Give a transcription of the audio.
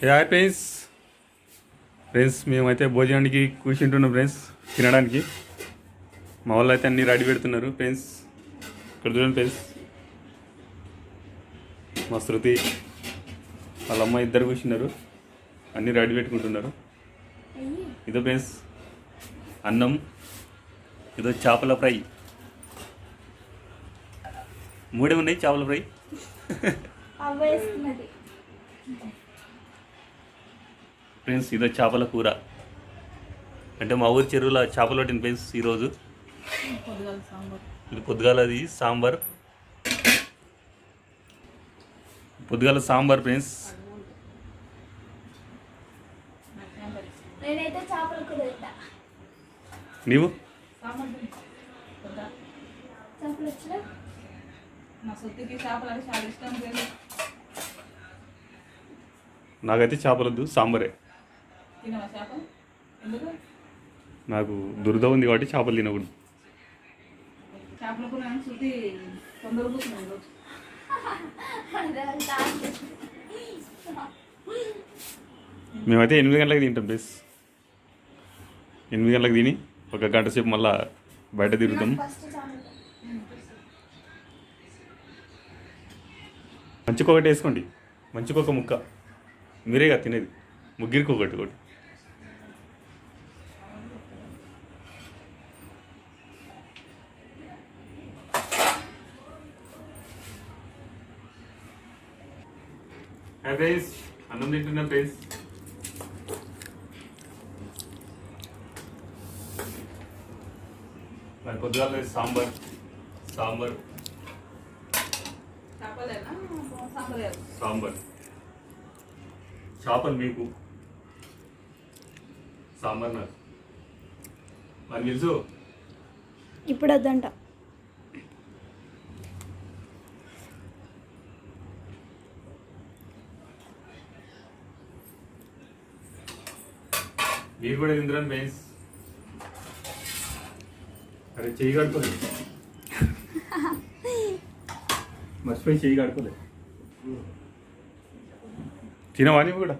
Hey hi friends friends మేమైతే భోజనానికి కూర్చుంటున్నాం friends తినడానికి. మా వాళ్ళు అయితే అన్ని రెడీ పెడుతున్నారు ఫ్రెండ్స్ ఇక్కడ చూడండి ఫ్రెండ్స్ మా శృతి వాళ్ళ అమ్మ ఇద్దరు కూర్చున్నారు. అన్నీ రెడీ పెట్టుకుంటున్నారు. ఇదో ఫ్రెండ్స్ అన్నం. ఇదో చేపల ఫ్రై. మూడే ఉన్నాయి చేపల ఫ్రై? ఫ్రెండ్స్ ఇదో చేపల కూర. అంటే మా ఊరి చెరువులో చేపలు పట్టిన ఫ్రెండ్స్ ఈరోజు. ఇది పొద్దుగాలది సాంబార్. పొద్దుగాల సాంబార్ ఫ్రెండ్స్. నీవు? నాకైతే చేపలొద్దు సాంబారే. తినవా చేపలు? ఎందుకు? నాకు దురద ఉంది కాబట్టి చేపలు తినకూడదు. చేపల కూర అని శృతి తొందర కూర్చున్నాను రోజు మేమైతే ఎనిమిది గంటలకు తింటాం ప్లీజ్ ఎనిమిది గంటలకు తిని ఒక గంట సేపు మళ్ళా బయట తిరుగుతాం. ఫస్ట్ చేపలు మంచికి ఒకటి వేసుకోండి. మంచికి ఒక ముక్క. మీరేగా తినేది? ముగ్గురికి ఒకటి ఒకటి. హాయ్ ఫ్రెండ్స్ అన్నం తింటున్నాం ఫ్రెండ్స్ మరి పొద్దుగాల సాంబార్. సాంబార్. సాంబార్ చేపలు మీకు. సాంబార్ నాకు. మరి తెలుసు ఇప్పుడు వద్దంట. మీరు కూడా తిందరని ఫ్రెండ్స్ అరే చెయ్యి కడుకోలే. మర్చిపోయి చెయ్యి కడుకోలే. తినవా నువ్వు కూడా?